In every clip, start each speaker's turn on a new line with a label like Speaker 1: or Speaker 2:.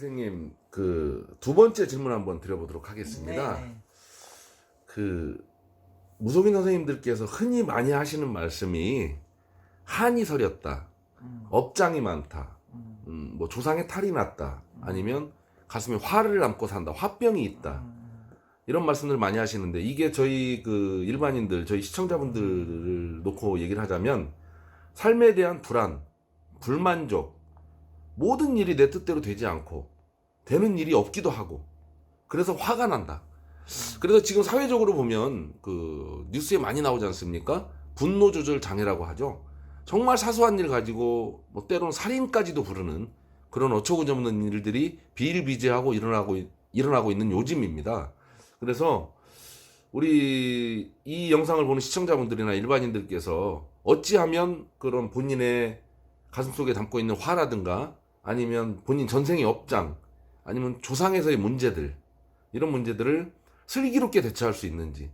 Speaker 1: 네, 선생님. 그 두 번째 질문 한번 드려보도록 하겠습니다.
Speaker 2: 네, 네.
Speaker 1: 그 무속인 선생님들께서 흔히 많이 하시는 말씀이 한이 서렸다,
Speaker 2: 음,
Speaker 1: 업장이 많다,
Speaker 2: 음,
Speaker 1: 음, 뭐 조상의 탈이 났다, 아니면 가슴에 화를 안고 산다, 화병이 있다
Speaker 2: 음,
Speaker 1: 이런 말씀들 많이 하시는데 이게 저희 그 일반인들, 저희 시청자분들을 놓고 얘기를 하자면 삶에 대한 불안, 불만족, 모든 일이 내 뜻대로 되지 않고 되는 일이 없기도 하고 그래서 화가 난다. 그래서 지금 사회적으로 보면 그 뉴스에 많이 나오지 않습니까? 분노 조절 장애라고 하죠. 정말 사소한 일 가지고 뭐 때로는 살인까지도 부르는 그런 어처구니없는 일들이 비일비재하고 일어나고 있- 일어나고 있는 요즘입니다. 그래서 우리 이 영상을 보는 시청자분들이나 일반인들께서 어찌하면 그런 본인의 가슴속에 담고 있는 화라든가 아니면 본인 전생의 업장 아니면 조상에서의 문제들 이런 문제들을 슬기롭게 대처할 수 있는지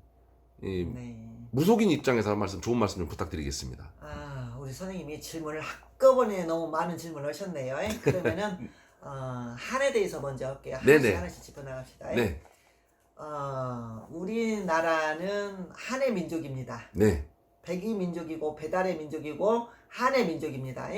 Speaker 1: 이
Speaker 2: 네.
Speaker 1: 무속인 입장에서 한 말씀 좋은 말씀 좀 부탁드리겠습니다.
Speaker 2: 아, 우리 선생님이 질문을 한꺼번에 너무 많은 질문을 하셨네요. 그러면은 어, 한에 대해서 먼저 할게요. 하나씩
Speaker 1: 네네.
Speaker 2: 하나씩 짚어나갑시다.
Speaker 1: 네,
Speaker 2: 어, 우리나라는 한의 민족입니다.
Speaker 1: 네,
Speaker 2: 백의 민족이고 배달의 민족이고 한의 민족입니다.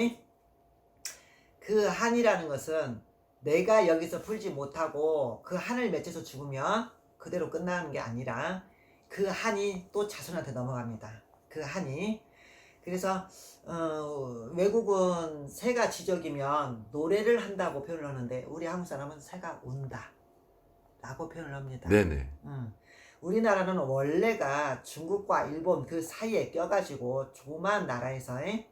Speaker 2: 그 한이라는 것은 내가 여기서 풀지 못하고 그 한을 맺혀서 죽으면 그대로 끝나는 게 아니라 그 한이 또 자손한테 넘어갑니다. 그 한이 그래서 어, 외국은 새가 지적이면 노래를 한다고 표현을 하는데 우리 한국 사람은 새가 운다 라고 표현을 합니다.
Speaker 1: 네, 네,
Speaker 2: 음. 우리나라는 원래가 중국과 일본 그 사이에 껴가지고 조그만 나라에서 에?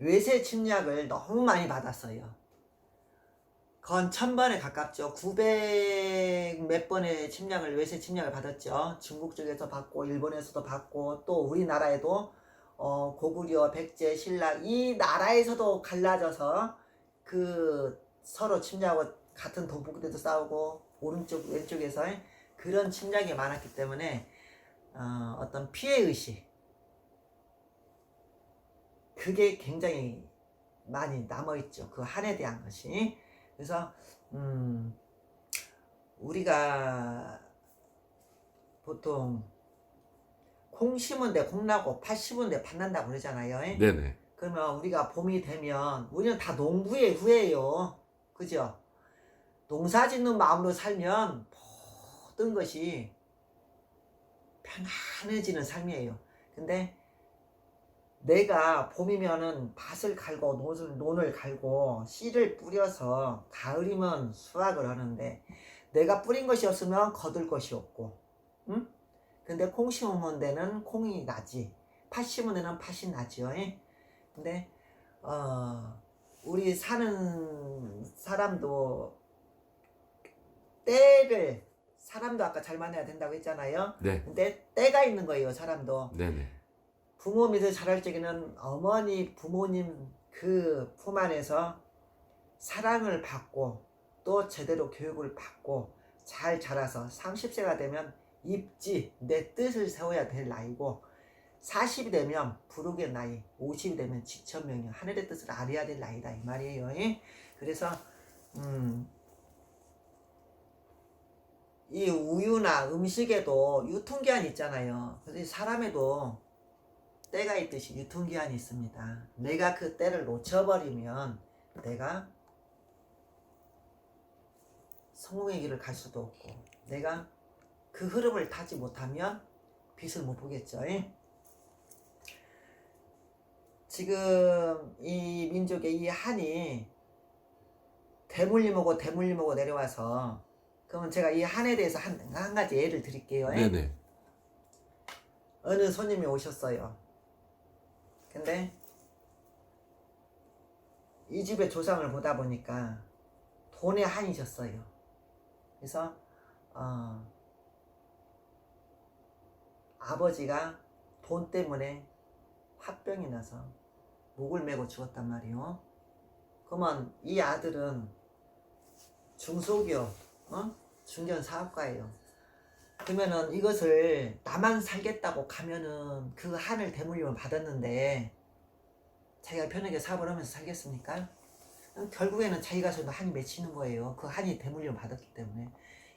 Speaker 2: 외세 침략을 너무 많이 받았어요. 건 천번에 가깝죠. 900 몇 번의 침략을 외세 침략을 받았죠. 중국 쪽에서 받고 일본에서도 받고 또 우리나라에도 어, 고구려, 백제, 신라 이 나라에서도 갈라져서 그 서로 침략하고 같은 동북대도 싸우고 오른쪽 왼쪽에서 그런 침략이 많았기 때문에 어, 어떤 피해 의식 그게 굉장히 많이 남아 있죠. 그 한에 대한 것이 그래서 음, 우리가 보통 콩 심은 데 콩 나고 팥 심은 데 팥 난다고 그러잖아요.
Speaker 1: 네, 네,
Speaker 2: 그러면 우리가 봄이 되면 우리는 다 농부의 후예요. 그죠? 농사 짓는 마음으로 살면 모든 것이 편안해지는 삶이에요. 근데 내가 봄이면은 밭을 갈고 논을, 논을 갈고 씨를 뿌려서 가을이면 수확을 하는데 내가 뿌린 것이 없으면 거둘 것이 없고 응? 근데 콩 심으면 데는 콩이 나지 팥 심으면 데는 팥이 나죠 예? 근데 어 우리 사는 사람도 때를 사람도 아까 잘 만나야 된다고 했잖아요.
Speaker 1: 네,
Speaker 2: 근데 때가 있는 거예요, 사람도.
Speaker 1: 네, 네,
Speaker 2: 부모 밑에 자랄 적에는 어머니, 부모님 그 품 안에서 사랑을 받고 또 제대로 교육을 받고 잘 자라서 30세가 되면 입지, 내 뜻을 세워야 될 나이고 40이 되면 부르의 나이, 50이 되면 지천명령, 하늘의 뜻을 알아야 될 나이다 이 말이에요. 예? 그래서 음, 이 우유나 음식에도 유통기한이 있잖아요. 그래서 사람에도 때가 있듯이 유통기한이 있습니다. 내가 그 때를 놓쳐버리면 내가 성공의 길을 갈 수도 없고 내가 그 흐름을 타지 못하면 빛을 못 보겠죠. 예? 지금 이 민족의 이 한이 대물림하고 대물림하고 내려와서 그러면 제가 이 한에 대해서 한, 한 가지 예를 드릴게요. 예?
Speaker 1: 네, 네,
Speaker 2: 어느 손님이 오셨어요. 근데 이 집의 조상을 보다 보니까 돈에 한이셨어요. 그래서 어, 아버지가 돈 때문에 화병이 나서 목을 메고 죽었단 말이요. 그러면 이 아들은 중소기업, 어? 중견 사업가예요. 그러면은 이것을 나만 살겠다고 가면은 그 한을 대물림을 받았는데 자기가 편하게 사업을 하면서 살겠습니까? 결국에는 자기가 서도 한이 맺히는 거예요. 그 한이 대물림 받았기 때문에.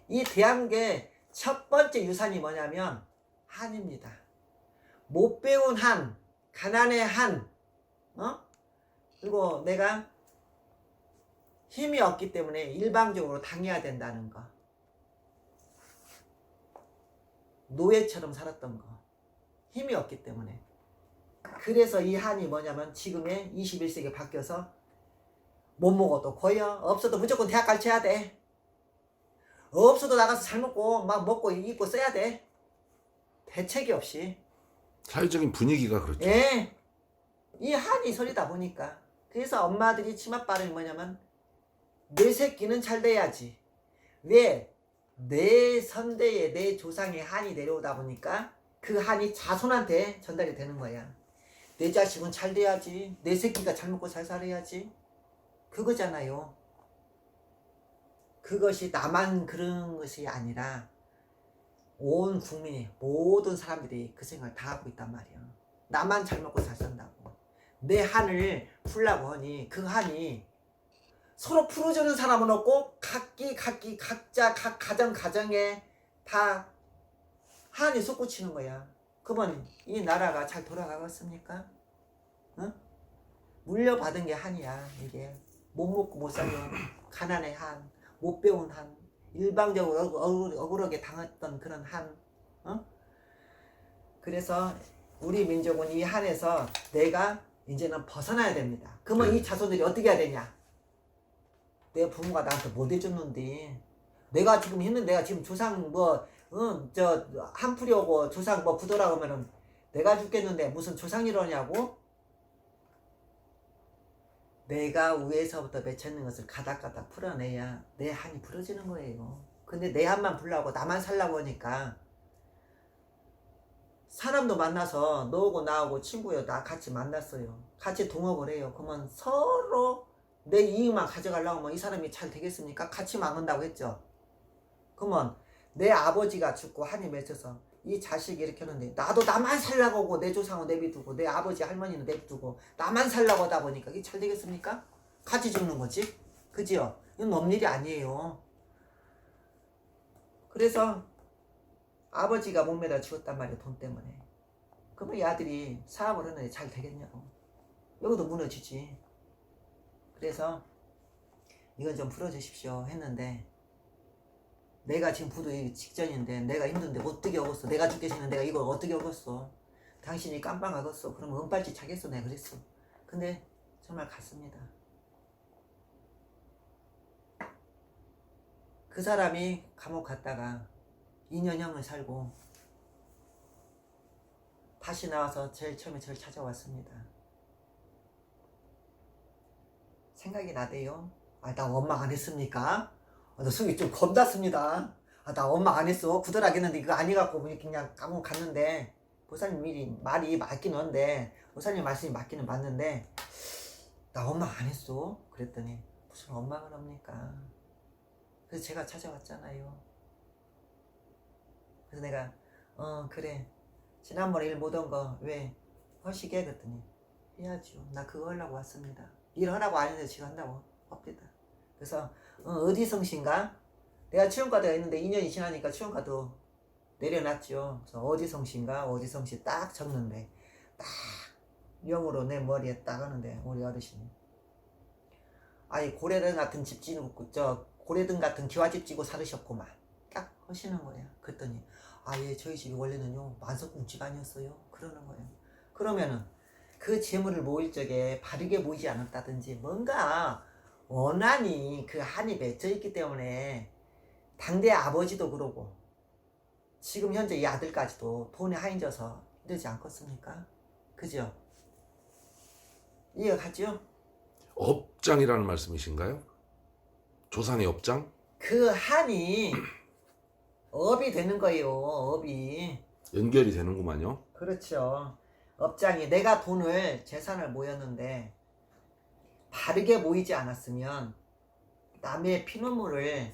Speaker 2: 이 대한민국의 첫 번째 유산이 뭐냐면 한입니다. 못 배운 한, 가난의 한, 어? 그리고 내가 힘이 없기 때문에 일방적으로 당해야 된다는 거. 노예처럼 살았던 거. 힘이 없기 때문에. 그래서 이 한이 뭐냐면 지금의 21세기 바뀌어서 못 먹어도 고여 없어도 무조건 대학 가르쳐야 돼 없어도 나가서 잘 먹고 막 먹고 입고 써야 돼 대책이 없이
Speaker 1: 사회적인 분위기가 그렇죠.
Speaker 2: 예. 이 한이 소리다 보니까 그래서 엄마들이 치맛발음이 뭐냐면 내 새끼는 잘 돼야지 왜? 내 선대에 내 조상의 한이 내려오다 보니까 그 한이 자손한테 전달이 되는 거야 내 자식은 잘 돼야지 내 새끼가 잘 먹고 잘 살아야지 그거잖아요 그것이 나만 그런 것이 아니라 온 국민이 모든 사람들이 그 생각을 다 하고 있단 말이야. 나만 잘 먹고 잘 산다고. 내 한을 풀라고 하니 그 한이 서로 풀어주는 사람은 없고 각기 각기 각자 각 가정 가정에 다 한이 솟구치는 거야. 그러면 이 나라가 잘 돌아가겠습니까? 응? 물려받은 게 한이야 이게 못 먹고 못 살면 가난의 한, 못 배운 한, 일방적으로 억- 억울- 억울하게 당했던 그런 한, 어? 그래서 우리 민족은 이 한에서 내가 이제는 벗어나야 됩니다. 그러면
Speaker 1: 네.
Speaker 2: 이 자손들이 어떻게 해야 되냐? 내 부모가 나한테 못 해줬는데, 내가 지금 했는 내가 지금 조상 뭐, 응, 저, 한풀이 오고 조상 뭐 부도라고 하면은 내가 죽겠는데 무슨 조상 이러냐고? 내가 위에서부터 맺혀있는 것을 가닥가닥 풀어내야 내 한이 풀어지는 거예요. 근데 내 한만 풀라고 나만 살라고 하니까 사람도 만나서 너하고 나하고 친구요 나 같이 만났어요. 같이 동업을 해요. 그러면 서로 내 이익만 가져가려고 하면 이 사람이 잘 되겠습니까? 같이 망한다고 했죠. 그러면 내 아버지가 죽고 한이 맺혀서 이 자식이 이렇게 하는데 나도 나만 살라고 하고 내 조상은 내비두고 내 아버지 할머니는 내비두고 나만 살라고 하다 보니까 이게 잘 되겠습니까? 같이 죽는 거지 그지요? 이건 넘 일이 아니에요 그래서 아버지가 몸에다 죽었단 말이에요 돈 때문에 그러면 이 아들이 사업을 하는데 잘 되겠냐고 여기도 무너지지 그래서 이건 좀 풀어주십시오 했는데 내가 지금 부도 직전인데 내가 힘든데 어떻게 오겠어? 내가 죽겠으면 내가 이걸 어떻게 오겠어? 당신이 깜빵하겠어? 그러면 은발찌 차겠어? 내가 그랬어. 근데 정말 갔습니다. 그 사람이 감옥 갔다가 2년형을 살고 다시 나와서 제일 처음에 저를 찾아왔습니다 생각이 나대요 아 나 원망 안 했습니까? 아, 나 속이 좀 겁났습니다. 아, 나 엄마 안 했어. 구들하겠는데 이거 아니갖고 그냥 감옥 갔는데 보사님 미리 말이 맞긴 한데 보사님 말씀이 맞기는 맞는데 나 엄마 안 했어. 그랬더니 무슨 엄마가 합니까? 그래서 제가 찾아왔잖아요. 그래서 내가 어 그래 지난번에 일 못한 거 왜 허시게 그랬더니 해야죠. 나 그거 하려고 왔습니다. 일 하라고 안 했는데 지금 한다고 합니다. 그래서 어, 디 성씨인가? 내가 치원과대가 있는데 2년이 지나니까 치원과도 내려놨죠. 그래서 어디 성씨인가? 어디 성씨 딱 적는데 딱 영으로 내 머리에 딱 하는데 우리 어르신이 아니 고래등 같은 집 지고 저 고래등 같은 기와집 지고 살으셨구만 딱 하시는 거예요. 그랬더니 아예 저희 집이 원래는요 만석궁 집안이었어요. 그러는 거예요. 그러면은 그 재물을 모일 적에 바르게 모이지 않았다든지 뭔가 원한이 그 한이 맺혀 있기 때문에 당대 아버지도 그러고 지금 현재 이 아들까지도 돈에 한이 져서 힘들지 않겠습니까? 그죠? 이해가 가죠?
Speaker 1: 업장이라는 말씀이신가요? 조상의 업장?
Speaker 2: 그 한이 업이 되는 거예요. 업이.
Speaker 1: 연결이 되는구만요.
Speaker 2: 그렇죠. 업장이 내가 돈을 재산을 모였는데 바르게 모이지 않았으면 남의 피눈물을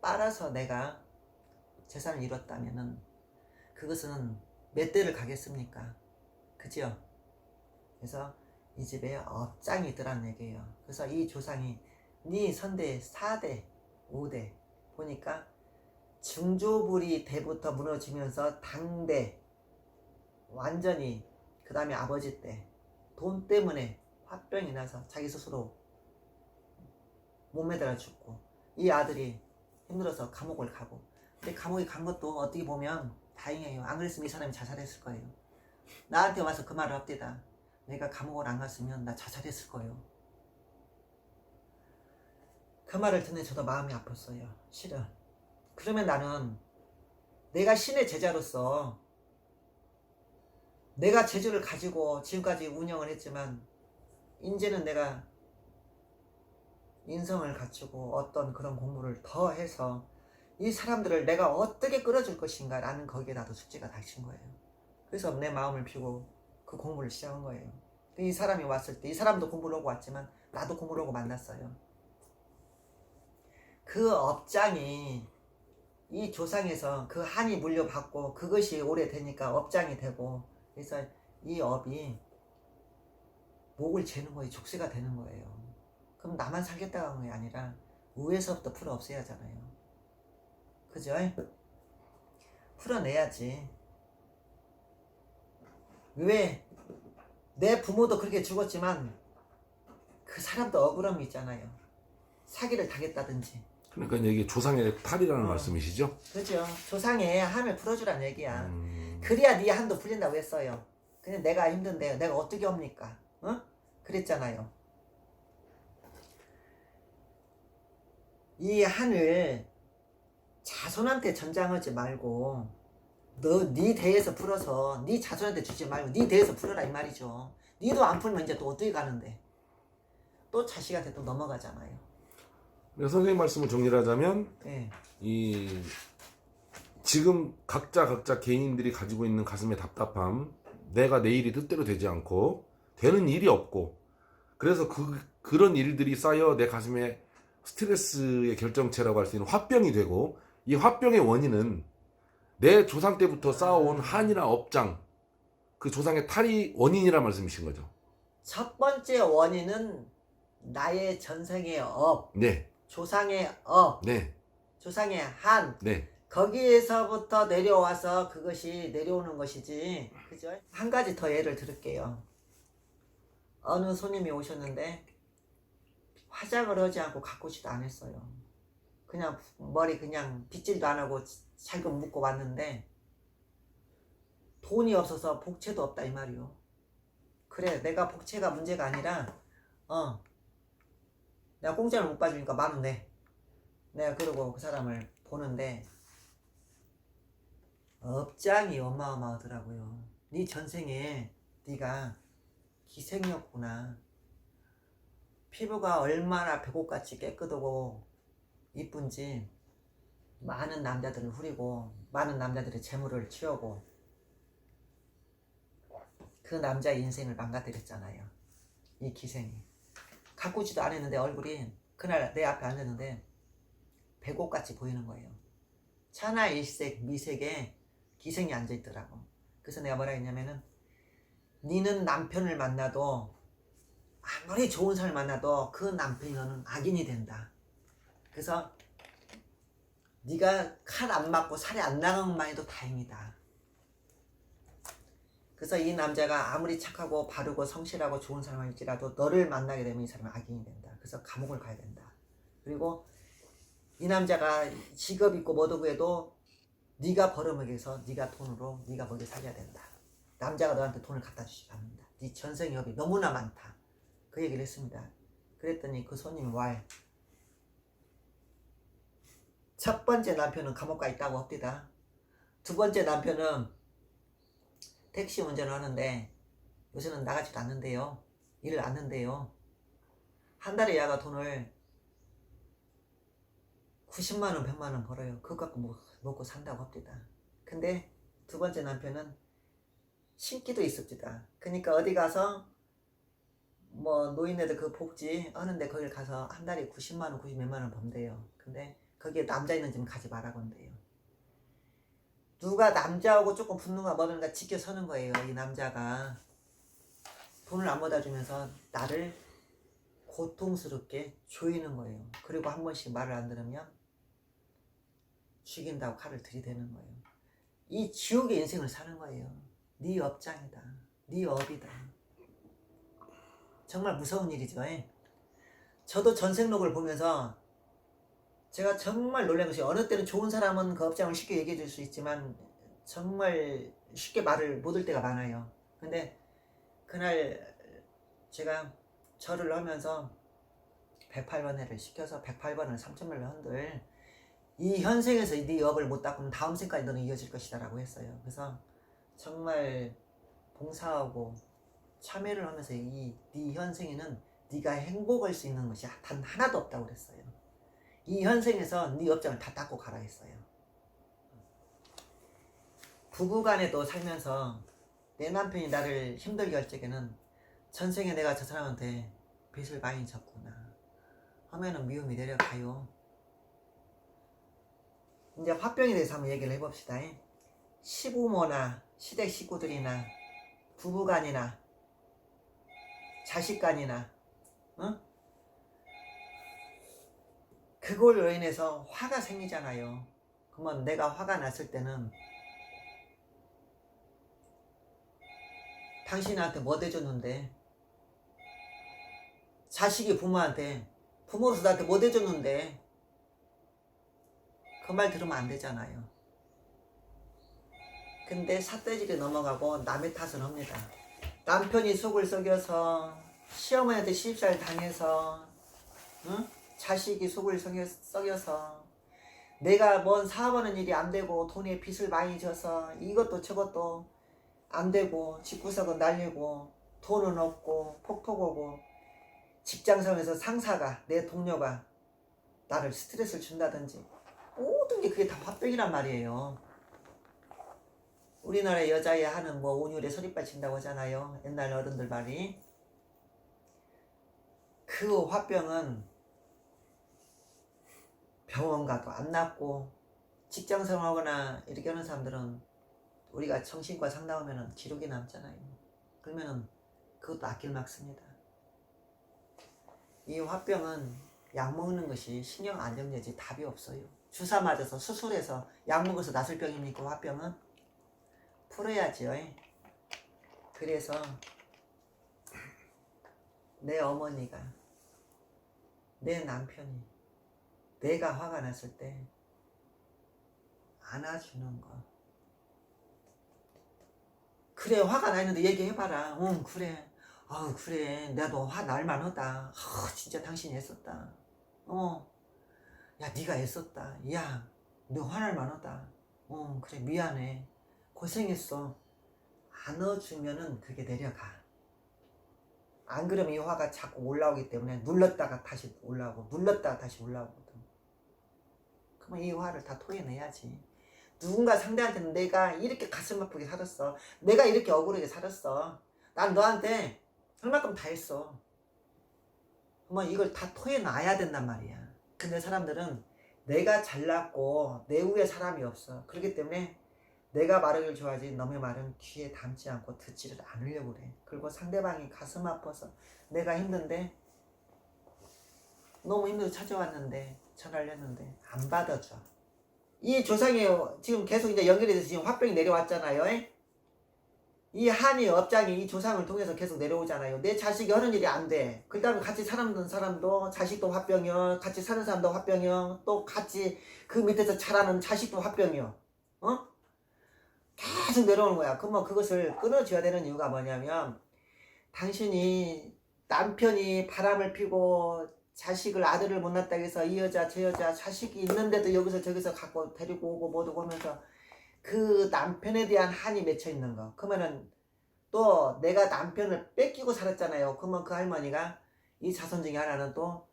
Speaker 2: 빨아서 내가 재산을 잃었다면은 그것은 몇 대를 가겠습니까? 그죠? 그래서 이 집에 업장이 있더란 얘기예요. 그래서 이 조상이 네 선대 4대, 5대 보니까 중조불이 대부터 무너지면서 당대 완전히 그 다음에 아버지 때 돈 때문에 화병이 나서 자기 스스로 몸매달아 죽고 이 아들이 힘들어서 감옥을 가고 근데 감옥에 간 것도 어떻게 보면 다행이에요. 안 그랬으면 이 사람이 자살했을 거예요. 나한테 와서 그 말을 합디다. 내가 감옥을 안 갔으면 나 자살했을 거예요. 그 말을 듣는 저도 마음이 아팠어요. 실은. 그러면 나는 내가 신의 제자로서 내가 재주를 가지고 지금까지 운영을 했지만 이제는 내가 인성을 갖추고 어떤 그런 공부를 더 해서 이 사람들을 내가 어떻게 끌어줄 것인가 라는 거기에 나도 숙제가 닥친 거예요. 그래서 내 마음을 비우고 그 공부를 시작한 거예요. 이 사람이 왔을 때 이 사람도 공부를 하고 왔지만 나도 공부를 하고 만났어요. 그 업장이 이 조상에서 그 한이 물려받고 그것이 오래되니까 업장이 되고 그래서 이 업이 목을 재는 거예요. 족쇄가 되는 거예요. 그럼 나만 살겠다고 하는 게 아니라 위에서부터 풀어 없애야 하잖아요. 그죠? 풀어내야지. 왜? 내 부모도 그렇게 죽었지만 그 사람도 억울함이 있잖아요. 사기를 당했다든지.
Speaker 1: 그러니까 이게 조상의 탈이라는
Speaker 2: 어.
Speaker 1: 말씀이시죠?
Speaker 2: 그죠? 조상의 한을 풀어주란 얘기야.
Speaker 1: 음,
Speaker 2: 그래야 네 한도 풀린다고 했어요. 근데 내가 힘든데 내가 어떻게 합니까? 어? 그랬잖아요. 이 한을 자손한테 전장하지 말고 너네 대에서 풀어서 네 자손한테 주지 말고 네 대에서 풀어라 이 말이죠. 네도 안 풀면 이제 또 어떻게 가는데? 또 자식한테 또 넘어가잖아요.
Speaker 1: 선생님 말씀을 정리를 하자면
Speaker 2: 예.
Speaker 1: 이 지금 각자 각자 개인들이 가지고 있는 가슴의 답답함, 내가 내 일이 뜻대로 되지 않고 되는 일이 없고 그래서 그 그런 일들이 쌓여 내 가슴에 스트레스의 결정체라고 할 수 있는 화병이 되고 이 화병의 원인은 내 조상 때부터 쌓아온 한이나 업장 그 조상의 탈이 원인이란 말씀이신 거죠.
Speaker 2: 첫 번째 원인은 나의 전생의 업,
Speaker 1: 네,
Speaker 2: 조상의 업,
Speaker 1: 네,
Speaker 2: 조상의 한.
Speaker 1: 네.
Speaker 2: 거기에서부터 내려와서 그것이 내려오는 것이지 그죠? 한 가지 더 예를 들을게요 어느 손님이 오셨는데 화장을 하지 않고 가꾸지도 않았어요 그냥 머리 그냥 빗질도 안 하고 살금 묶고 왔는데 돈이 없어서 복채도 없다 이 말이요 그래 내가 복채가 문제가 아니라 어 내가 공짜로 못 봐주니까 만 원 내. 내가 그러고 그 사람을 보는데 업장이 어마어마하더라고요. 네 전생에 네가 기생이었구나. 피부가 얼마나 배꼽같이 깨끗하고 이쁜지 많은 남자들을 후리고 많은 남자들의 재물을 치우고 그 남자의 인생을 망가뜨렸잖아요. 이 기생이. 가꾸지도 않았는데 얼굴이 그날 내 앞에 앉았는데 배꼽같이 보이는 거예요. 천하 일색 미색에 기생이 앉아 있더라고. 그래서 내가 뭐라 했냐면은 니는 남편을 만나도 아무리 좋은 사람을 만나도 그 남편이 너는 악인이 된다. 그래서 네가 칼 안 맞고 살이 안 나간 것만 해도 다행이다. 그래서 이 남자가 아무리 착하고 바르고 성실하고 좋은 사람일지라도 너를 만나게 되면 이 사람은 악인이 된다. 그래서 감옥을 가야 된다. 그리고 이 남자가 직업 있고 뭐도 그래도 네가 벌어먹기 위해서 네가 돈으로 네가 먹여 살려야 된다. 남자가 너한테 돈을 갖다 주지 않는다. 네 전생엽이 너무나 많다. 그 얘기를 했습니다. 그랬더니 그 손님이 왈. 첫 번째 남편은 감옥 가 있다고 합디다. 두 번째 남편은 택시 운전을 하는데 요새는 나가지도 않는데요. 일을 안 한대요. 한 달에 야가 돈을 90만 원, 100만 원 벌어요. 그거 갖고 먹, 먹고 산다고 합디다. 근데 두 번째 남편은 신기도 있습니다. 그러니까 어디 가서 뭐 노인네들 그 복지 하는데 거길 가서 한 달에 90만 원, 90 몇만 원 번대요. 근데 거기에 남자 있는 집은 가지 말라건데요. 누가 남자하고 조금 붙는가 뭐든가 지켜서는 거예요. 이 남자가. 돈을 안 받아 주면서 나를 고통스럽게 조이는 거예요. 그리고 한 번씩 말을 안 들으면 죽인다고 칼을 들이대는 거예요. 이 지옥의 인생을 사는 거예요. 네 업장이다. 네 업이다. 정말 무서운 일이죠. 예? 저도 전생록을 보면서 제가 정말 놀란 것이 어느 때는 좋은 사람은 그 업장을 쉽게 얘기해 줄 수 있지만 정말 쉽게 말을 못 할 때가 많아요. 근데 그날 제가 절을 하면서 108번회를 시켜서 108번을 3천별로 한들 이 현생에서 네 업을 못 닦으면 다음 생까지 너는 이어질 것이다 라고 했어요. 그래서 정말 봉사하고 참여를 하면서 이 네 현생에는 네가 행복할 수 있는 것이 단 하나도 없다고 그랬어요. 이 현생에서 네 업장을 다 닦고 가라 했어요. 부부간에도 살면서 내 남편이 나를 힘들게 할 적에는 전생에 내가 저 사람한테 빚을 많이 졌구나 하면은 미움이 내려가요. 이제 화병에 대해서 한번 얘기를 해봅시다. 시부모나 시댁 식구들이나 부부간이나 자식간이나 어? 그걸로 인해서 화가 생기잖아요. 그러면 내가 화가 났을 때는 당신한테 뭐 대줬는데 자식이 부모한테 부모로서 나한테 뭐 대줬는데 그 말 들으면 안 되잖아요. 근데 삿대질이 넘어가고 남의 탓을 합니다. 남편이 속을 썩여서 시어머니한테 시집살 당해서 응? 자식이 속을 썩여, 썩여서 내가 뭔 사업하는 일이 안 되고 돈에 빚을 많이 져서 이것도 저것도 안 되고 집구석은 날리고 돈은 없고 폭폭 오고 직장생활에서 상사가 내 동료가 나를 스트레스를 준다든지 모든 게 그게 다 화병이란 말이에요. 우리나라 여자애 하는 뭐 온율에 소리빨 친다고 하잖아요. 옛날 어른들 말이. 그 화병은 병원 가도 안 낫고 직장 생활하거나 이렇게 하는 사람들은 우리가 정신과 상담하면은 기록이 남잖아요. 그러면은 그것도 아낄 막습니다. 이 화병은 약 먹는 것이 신경 안정되지 답이 없어요. 주사 맞아서 수술해서 약 먹어서 낫을 병입니까 화병은? 풀어야지요. 그래서 내 어머니가 내 남편이 내가 화가 났을 때 안아주는 거. 그래 화가 나 있는데 얘기해봐라. 응 그래. 아 그래 너화 날만하다. 아 진짜 당신이 애썼다. 어. 야 네가 애썼다. 야 너 화날 만하다. 어 그래 미안해. 고생했어. 안아주면은 그게 내려가. 안 그러면 이 화가 자꾸 올라오기 때문에 눌렀다가 다시 올라오고 눌렀다가 다시 올라오거든. 그러면 이 화를 다 토해내야지. 누군가 상대한테는 내가 이렇게 가슴 아프게 살았어. 내가 이렇게 억울하게 살았어. 난 너한테 할 만큼 다 했어. 그러면 이걸 다 토해놔야 된단 말이야. 근데 사람들은 내가 잘났고 내 후에 사람이 없어. 그렇기 때문에 내가 말하길 좋아하지 너의 말은 귀에 담지 않고 듣지를 않으려고 그래. 그리고 상대방이 가슴 아파서 내가 힘든데 너무 힘들어 찾아왔는데 전화를 했는데 안 받아줘. 이 조상이 지금 계속 이제 연결이 돼서 지금 화병이 내려왔잖아요. 에? 이 한이 업장이 이 조상을 통해서 계속 내려오잖아요. 내 자식이 하는 일이 안 돼. 그 다음에 같이 살았던 사람도 자식도 화병이요. 같이 사는 사람도 화병이요. 또 같이 그 밑에서 자라는 자식도 화병이요. 어? 계속 내려오는 거야. 그러면 그것을 끊어줘야 되는 이유가 뭐냐면 당신이 남편이 바람을 피고 자식을 아들을 못 낳았다 해서 이 여자 저 여자 자식이 있는데도 여기서 저기서 갖고 데리고 오고 못 오고 하면서 그 남편에 대한 한이 맺혀 있는 거. 그러면은 또 내가 남편을 뺏기고 살았잖아요. 그러면 그 할머니가 이 자손 중에 하나는 또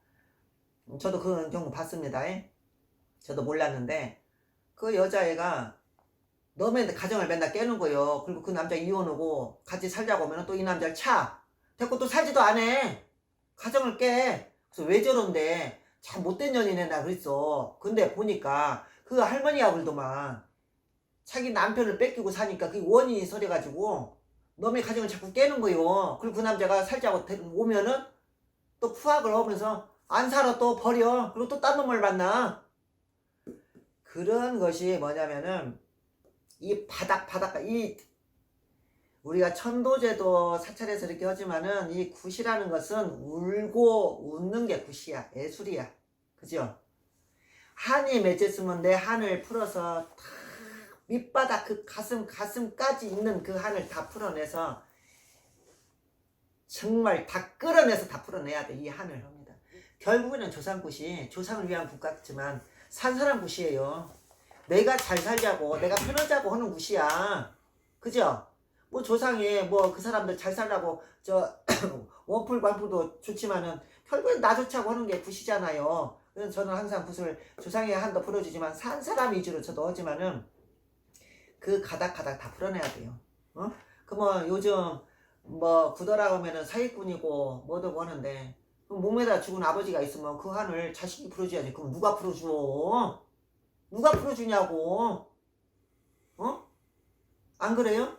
Speaker 2: 저도 그런 경우 봤습니다. 에? 저도 몰랐는데 그 여자애가 너네 가정을 맨날 깨는 거요. 그리고 그 남자 이혼하고 같이 살자고 하면 또 이 남자를 차. 됐고 또 살지도 안 해. 가정을 깨. 그래서 왜 저런데 참 못된 년이네 나 그랬어. 근데 보니까 그 할머니하고 그러더만 자기 남편을 뺏기고 사니까 그게 원인이 서려가지고 놈의 가정을 자꾸 깨는 거요. 그리고 그 남자가 살자고 데- 오면은 또 푸악을 하면서 안 살아 또 버려. 그리고 또 딴 놈을 만나. 그런 것이 뭐냐면은 이 바닥 바닥 이 우리가 천도제도 사찰에서 이렇게 하지만은 이 굿이라는 것은 울고 웃는 게 굿이야 예술이야 그죠? 한이 맺혔으면 내 한을 풀어서 다 밑바닥 그 가슴 가슴까지 있는 그 한을 다 풀어내서 정말 다 끌어내서 다 풀어내야 돼 이 한을 합니다. 결국에는 조상굿이 조상을 위한 굿 같지만 산 사람 굿이에요. 내가 잘 살자고 내가 편하자고 하는 굿이야. 그죠? 뭐 조상이 뭐그 사람들 잘 살라고 저 원풀 관풀도 좋지만은 결국엔 나 좋자고 하는 게 굿이잖아요. 그래서 저는 항상 굿을 조상의 한도 풀어주지만 산 사람 위주로 저도 하지만은 그 가닥가닥 다 풀어내야 돼요. 어? 그뭐 요즘 뭐 구더라 하면은 사기꾼이고 뭐도 하는데 몸에다 죽은 아버지가 있으면 그 한을 자식이 풀어줘야지. 그럼 누가 풀어줘? 누가 풀어주냐고? 어? 안 그래요?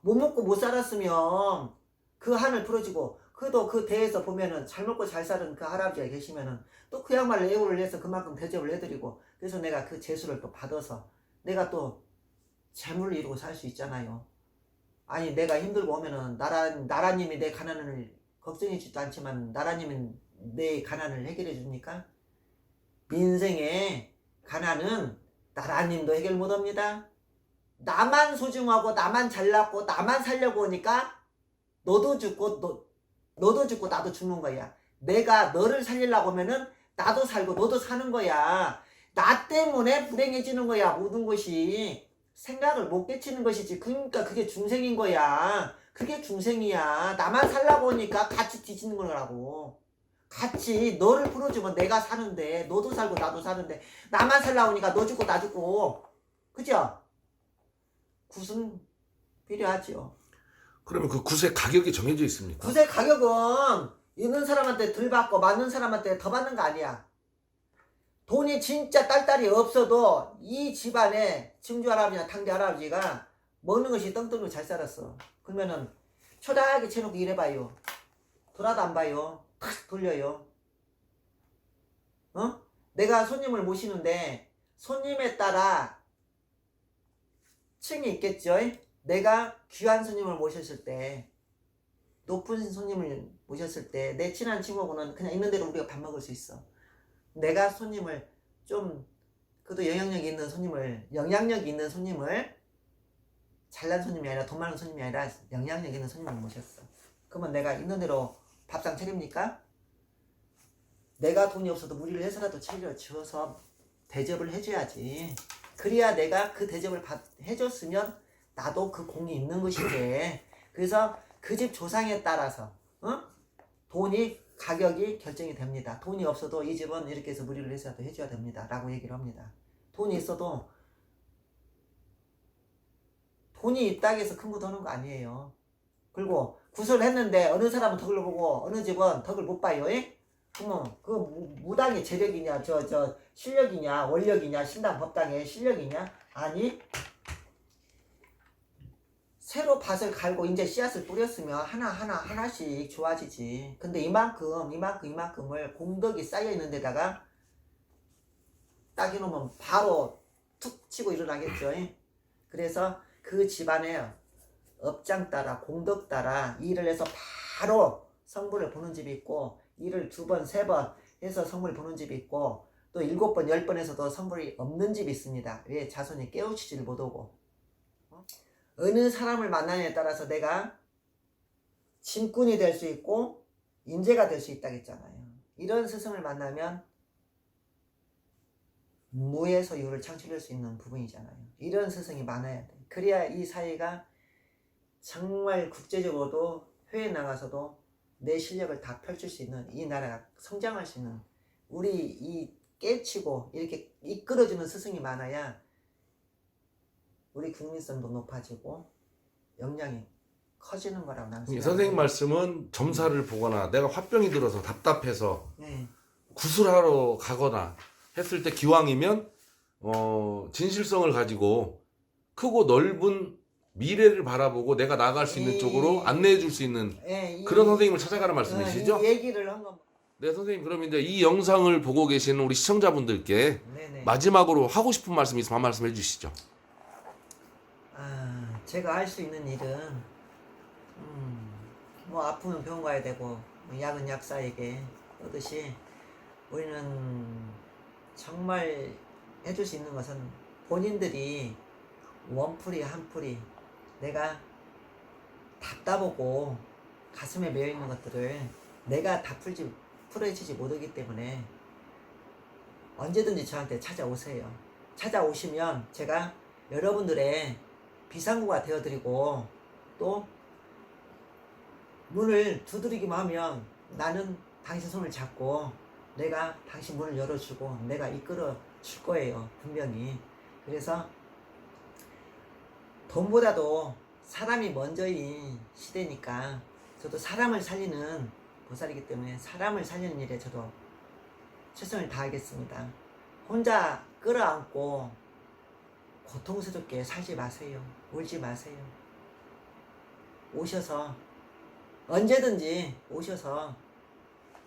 Speaker 2: 못 먹고 못 살았으면 그 한을 풀어주고 그도 그 대에서 보면은 잘 먹고 잘 사는 그 할아버지가 계시면은 또 그야말로 애호를 해서 그만큼 대접을 해드리고 그래서 내가 그 재수를 또 받아서 내가 또 재물을 이루고 살 수 있잖아요. 아니 내가 힘들고 오면은 나라 나라님이 내 가난을 걱정해 주지도 않지만 나라님은 내 가난을 해결해 줍니까? 민생의 가난은 나라님도 해결 못합니다. 나만 소중하고 나만 잘났고 나만 살려고 하니까 너도 죽고 너, 너도 죽고 나도 죽는 거야. 내가 너를 살리려고 하면은 나도 살고 너도 사는 거야. 나 때문에 불행해지는 거야 모든 것이. 생각을 못 깨치는 것이지. 그러니까 그게 중생인 거야. 그게 중생이야. 나만 살라고 하니까 같이 뒤지는 거라고. 같이 너를 풀어주면 내가 사는데 너도 살고 나도 사는데 나만 살라고 하니까 너 죽고 나 죽고 그죠? 굿은 필요하지요.
Speaker 1: 그러면 그 굿의 가격이 정해져 있습니까?
Speaker 2: 굿의 가격은 있는 사람한테 덜 받고 많은 사람한테 더 받는 거 아니야. 돈이 진짜 딸딸이 없어도 이 집안에 증주 할아버지나 탕대 할아버지가 먹는 것이 떵떵이로 잘 살았어. 그러면은 초라하게 쳐놓고 일해봐요. 돌아도 안 봐요. 탁 돌려요. 어? 내가 손님을 모시는데 손님에 따라 층이 있겠죠. 내가 귀한 손님을 모셨을 때 높은 손님을 모셨을 때 내 친한 친구하고는 그냥 있는 대로 우리가 밥 먹을 수 있어. 내가 손님을 좀 그래도 영향력 있는 손님을 영향력 있는 손님을 잘난 손님이 아니라 돈 많은 손님이 아니라 영향력 있는 손님을 모셨어. 그러면 내가 있는 대로 밥상 차립니까? 내가 돈이 없어도 무리를 해서라도 차려 지어서 대접을 해줘야지. 그래야 내가 그 대접을 받, 해줬으면 나도 그 공이 있는 것이지. 그래서 그 집 조상에 따라서 어? 돈이 가격이 결정이 됩니다. 돈이 없어도 이 집은 이렇게 해서 무리를 해서라도 해줘야 됩니다. 라고 얘기를 합니다. 돈이 있어도 돈이 있다고 해서 큰거 도는 거 아니에요. 그리고 구슬 했는데 어느 사람은 덕을 보고 어느 집은 덕을 못 봐요. 예? 그러면 그 무- 무당의 재력이냐 저 저 실력이냐 원력이냐 신당 법당의 실력이냐 아니 새로 밭을 갈고 이제 씨앗을 뿌렸으면 하나 하나 하나씩 좋아지지. 근데 이만큼 이만큼 이만큼을 공덕이 쌓여 있는 데다가 딱이 놓으면 바로 툭 치고 일어나겠죠. 예? 그래서 그 집안에 업장 따라 공덕 따라 일을 해서 바로 성불을 보는 집이 있고 일을 두 번 세 번 해서 성불 보는 집이 있고 또 일곱 번 열번 해서도 성불이 없는 집이 있습니다. 왜 자손이 깨우치지를 못하고 어? 어느 사람을 만나냐에 따라서 내가 짐꾼이 될 수 있고 인재가 될 수 있다겠잖아요. 이런 스승을 만나면 무에서 유를 창출할 수 있는 부분이잖아요. 이런 스승이 많아야 돼. 그래야 이 사회가 정말 국제적으로도 해외에 나가서도 내 실력을 다 펼칠 수 있는 이 나라가 성장할 수 있는 우리 이 깨치고 이렇게 이끌어주는 스승이 많아야 우리 국민성도 높아지고 역량이 커지는 거라고 나는
Speaker 1: 이
Speaker 2: 생각해요.
Speaker 1: 선생님 말씀은 점사를 보거나 내가 화병이 들어서 답답해서
Speaker 2: 네.
Speaker 1: 구슬하러 가거나 했을 때 기왕이면 어, 진실성을 가지고 크고 넓은 미래를 바라보고 내가 나갈 수 있는
Speaker 2: 이-
Speaker 1: 쪽으로 안내해 줄 수 있는
Speaker 2: 예, 이-
Speaker 1: 그런 선생님을 찾아가는
Speaker 2: 어,
Speaker 1: 말씀이시죠?
Speaker 2: 이 얘기를 한 건.
Speaker 1: 네, 선생님 그럼 이제 이 영상을 보고 계시는 우리 시청자분들께
Speaker 2: 네네.
Speaker 1: 마지막으로 하고 싶은 말씀 있으면 한 말씀 해주시죠.
Speaker 2: 아, 제가 할 수 있는 일은 음, 뭐 아프면 병원 가야 되고 뭐 약은 약사에게 그듯이 우리는 정말 해줄 수 있는 것은 본인들이 원풀이 한풀이 내가 답답하고 가슴에 메어 있는 것들을 내가 다 풀지 풀어지지 못하기 때문에 언제든지 저한테 찾아오세요. 찾아오시면 제가 여러분들의 비상구가 되어드리고 또 문을 두드리기만 하면 나는 당신 손을 잡고 내가 당신 문을 열어주고 내가 이끌어 줄 거예요 분명히 그래서 돈보다도 사람이 먼저인 시대니까 저도 사람을 살리는 보살이기 때문에 사람을 살리는 일에 저도 최선을 다하겠습니다 혼자 끌어안고 고통스럽게 살지 마세요. 울지 마세요. 오셔서 언제든지 오셔서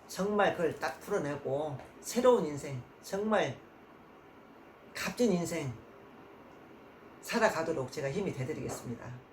Speaker 2: 정말 그걸 딱 풀어내고 새로운 인생, 정말 값진 인생 살아가도록 제가 힘이 되드리겠습니다.